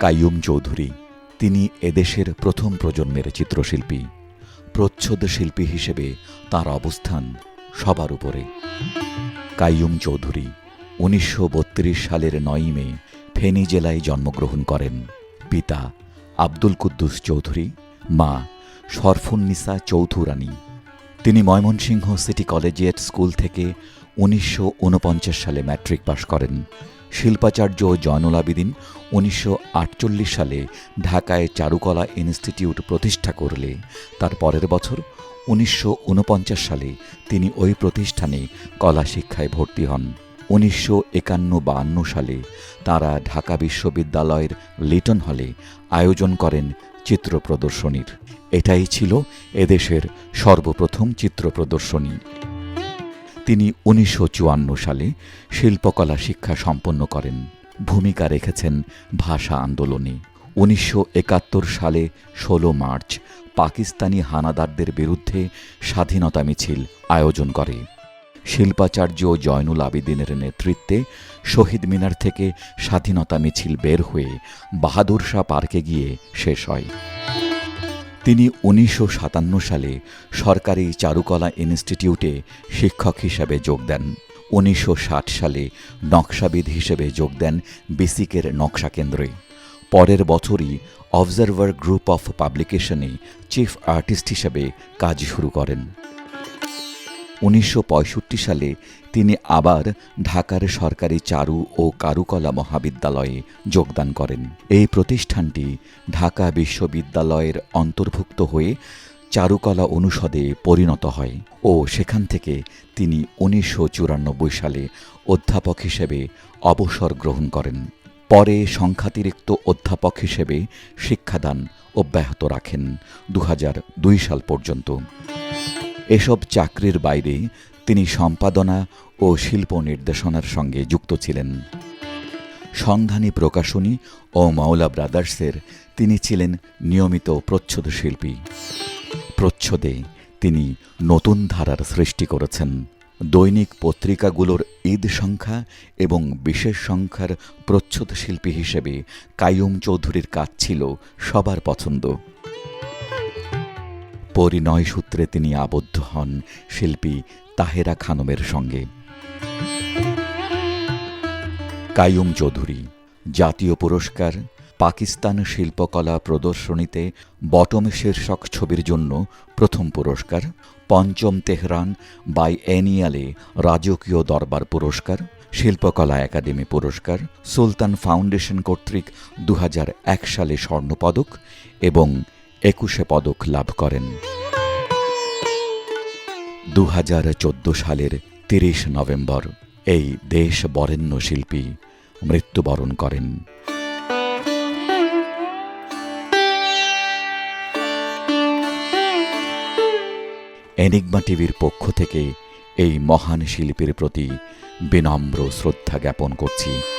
কাইয়ুম চৌধুরী, তিনি এদেশের প্রথম প্রজন্মের চিত্রশিল্পী, প্রচ্ছদ শিল্পী হিসেবে তার অবস্থান সবার উপরে। কাইয়ুম চৌধুরী উনিশশো বত্রিশ সালের নয়ই মে ফেনী জেলায় জন্মগ্রহণ করেন। পিতা আব্দুল কুদ্দুস চৌধুরী, মা সরফুন্নিসা চৌধুরানী। তিনি ময়মনসিংহ সিটি কলেজিয়েট স্কুল থেকে উনিশশো ঊনপঞ্চাশ সালে ম্যাট্রিক পাশ করেন। শিল্পাচার্য জয়নুল আবিদিন উনিশশো সালে ঢাকায় চারুকলা ইনস্টিটিউট প্রতিষ্ঠা করলে। তার পরের বছর উনিশশো ঊনপঞ্চাশ সালে তিনি ওই প্রতিষ্ঠানে কলা শিক্ষায় ভর্তি হন। উনিশশো একান্ন বাহান্ন সালে তারা ঢাকা বিশ্ববিদ্যালয়ের লিটন হলে আয়োজন করেন চিত্র প্রদর্শনীর। এটাই ছিল এদেশের সর্বপ্রথম চিত্র প্রদর্শনী। তিনি উনিশশো চুয়ান্ন সালে শিল্পকলা শিক্ষা সম্পন্ন করেন। ভূমিকা রেখেছেন ভাষা আন্দোলনে। উনিশশো একাত্তর সালে ১৬ মার্চ পাকিস্তানি হানাদারদের বিরুদ্ধে স্বাধীনতা মিছিল আয়োজন করে। শিল্পাচার্য জয়নুল আবিদিনের নেতৃত্বে শহীদ মিনার থেকে স্বাধীনতা মিছিল বের হয়ে বাহাদুর শাহ পার্কে গিয়ে শেষ হয়। তিনি উনিশশো সাতান্ন সালে সরকারি চারুকলা ইনস্টিটিউটে শিক্ষক হিসাবে যোগ দেন। উনিশশো ষাট সালে নকশাবিদ হিসেবে যোগ দেন বেসিকের নকশা কেন্দ্রে। পরের বছরই অবজারভার গ্রুপ অফ পাবলিকেশনে চিফ আর্টিস্ট হিসেবে কাজ শুরু করেন। উনিশশো পঁয়ষট্টি সালে তিনি আবার ঢাকার সরকারি চারু ও কারুকলা মহাবিদ্যালয়ে যোগদান করেন। এই প্রতিষ্ঠানটি ঢাকা বিশ্ববিদ্যালয়ের অন্তর্ভুক্ত হয়ে চারুকলা অনুষদে পরিণত হয় ও সেখান থেকে তিনি উনিশশো চুরানব্বই সালে অধ্যাপক হিসেবে অবসর গ্রহণ করেন। পরে সংখ্যাতিরিক্ত অধ্যাপক হিসেবে শিক্ষাদান অব্যাহত রাখেন দু হাজার দুই সাল পর্যন্ত। এসব চাকরির বাইরে তিনি সম্পাদনা ও শিল্প নির্দেশনার সঙ্গে যুক্ত ছিলেন। সন্ধানী প্রকাশনী ও মাওলা ব্রাদার্সের তিনি ছিলেন নিয়মিত প্রচ্ছদ শিল্পী। প্রচ্ছদে তিনি নতুন ধারার সৃষ্টি করেছেন। দৈনিক পত্রিকাগুলোর ঈদ সংখ্যা এবং বিশেষ সংখ্যার প্রচ্ছদ শিল্পী হিসেবে কায়ুম চৌধুরীর কাজ ছিল সবার পছন্দ। পরিণয় সূত্রে তিনি আবদ্ধ হন শিল্পী তাহেরা খানমের সঙ্গে। কায়ুম চৌধুরী, জাতীয় পুরস্কার, পাকিস্তান শিল্পকলা প্রদর্শনীতে বটম শীর্ষক ছবির জন্য প্রথম পুরস্কার, পঞ্চম তেহরান বাই অ্যানিয়ালে রাজকীয় দরবার পুরস্কার, শিল্পকলা একাডেমি পুরস্কার, সুলতান ফাউন্ডেশন কর্তৃক দু হাজার এক সালে স্বর্ণপদক এবং একুশে পদক লাভ করেন। দু হাজার চোদ্দ সালের তিরিশ নভেম্বর এই দেশ বরেণ্য শিল্পী মৃত্যুবরণ করেন। এনিগমা টিভির পক্ষ থেকে এই মহান শিল্পীর প্রতি বিনম্র শ্রদ্ধা জ্ঞাপন করছি।